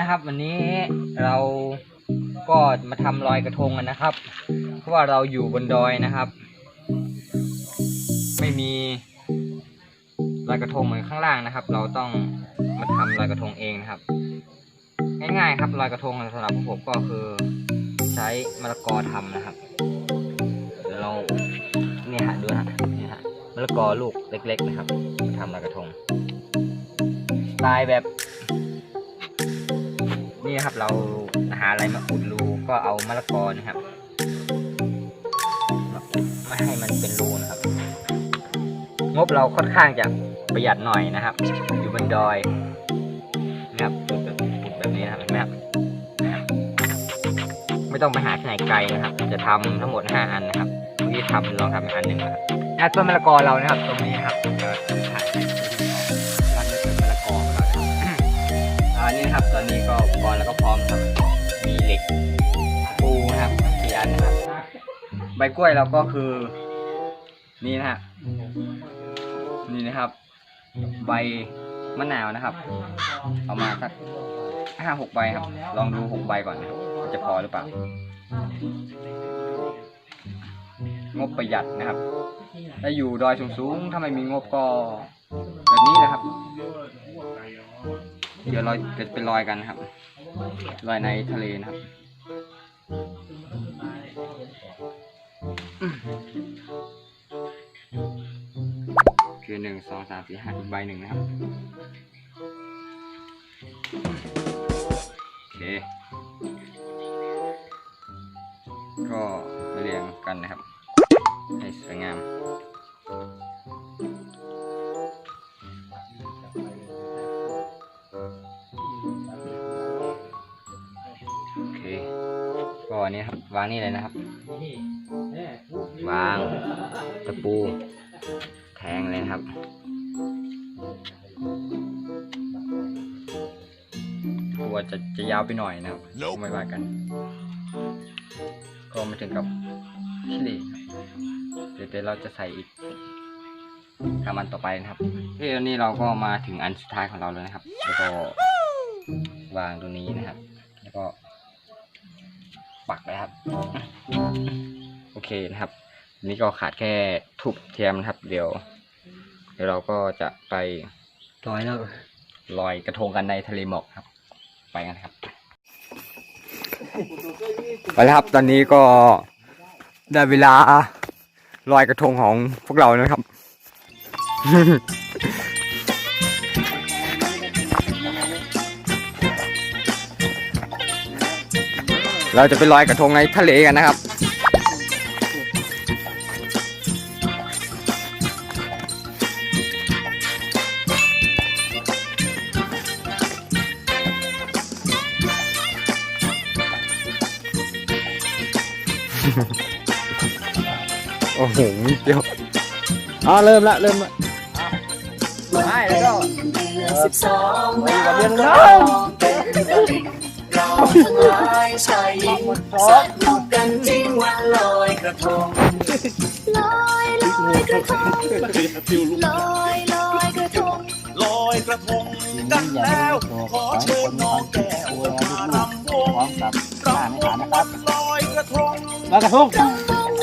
นะครับ วันนี้เราก็มาทำลอยกระทงกันนะครับ เพราะว่าเราอยู่บนดอยนะครับ ไม่มีลอยกระทงเหมือนข้างล่างนะครับ เราต้องมาทำลอยกระทงเองนะครับ ง่ายๆครับลอยกระทงสำหรับผมก็คือใช้มะละกอทำนะครับเดี๋ยวเราเนี่ยฮะดูฮะเนี่ยฮะมะละกอลูกเล็ก ๆ นะครับมาทำลอยกระทงสไตล์แบบ นี่ครับเราหาอะไรมาอุดรูก็เอามะละกอนะครับมาอุดไม่ให้มันเป็นรูนะครับ งบเราค่อนข้างจะประหยัดหน่อยนะครับ อยู่บนดอยนะครับอุดแบบอุดแบบนี้นะครับเห็นไหมครับไม่ต้องไปหาที่ไหนไกลนะครับ จะทำทั้งหมด 5 อันนะครับที่ทำลองทำอีกอันหนึ่งนะครับอะต้นมะละกอเรานะครับ ตรงนี้นะครับเดี๋ยวถ่าย นะครับ ตอนนี้ก็อุปกรณ์แล้วก็พร้อมครับ มีเหล็กปูนะครับสี่อันนะครับ ใบกล้วยเราก็คือ นี่นะฮะนี่นะครับ ใบมะนาวนะครับ เอามาสักห้าหกใบครับ ลองดูหกใบก่อนนะครับจะพอหรือเปล่างบประหยัดนะครับถ้าอยู่ดอยสูงๆถ้าไม่มีงบก็แบบนี้นะครับ เดี๋ยวเราจะไปลอยกันครับลอยในทะเลนะครับอือหนึ่งสองสามสี่ห้าอีกใบหนึ่งนะครับโอเคก็เรียงกันนะครับ ให้สวยงาม อันนี้ครับ วางนี่เลยนะครับ วางตะปูแทงเลยนะครับกลัวจะจะยาวไปหน่อยนะครับไม่ว่ากัน ก็ไม่ถึงกับขี้เหร่ครับเดี๋ยวเดี๋ยวเราจะใส่อีกทำอันต่อไปนะครับเฮ้ยวันนี้เราก็มาถึงอันสุดท้ายของเราแล้วนะครับ แล้วก็วางตรงนี้นะครับ แล้วก็ ปักเลยครับ โอเคนะครับอันนี้ก็ขาดแค่ทุบเทียมนะครับ เดี๋ยว เดี๋ยวเราก็จะไปลอยแล้วลอยกระทงกันในทะเลหมอกครับ ไปกันครับไปแล้วครับตอนนี้ก็ได้เวลาลอยกระทงของพวกเรานะครับ เราจะไปลอยกระทงในทะเลกันนะครับ โอ้โหเดี๋ยวอ่าเริ่มละเริ่มละใช่แล้วก็สิบสองไปกับเรื่องน้น้องเป็นกะลิ่งเรา ทั้งหลายชายหญิงสนุกกันจริงวันลอยกระทงลอยลอยกระทงลอยลอยกระทงลอยกระทงกันแล้ว ขอเชิญน้องแก้วมารำวงรำวงลอยกระทงลอยกระทง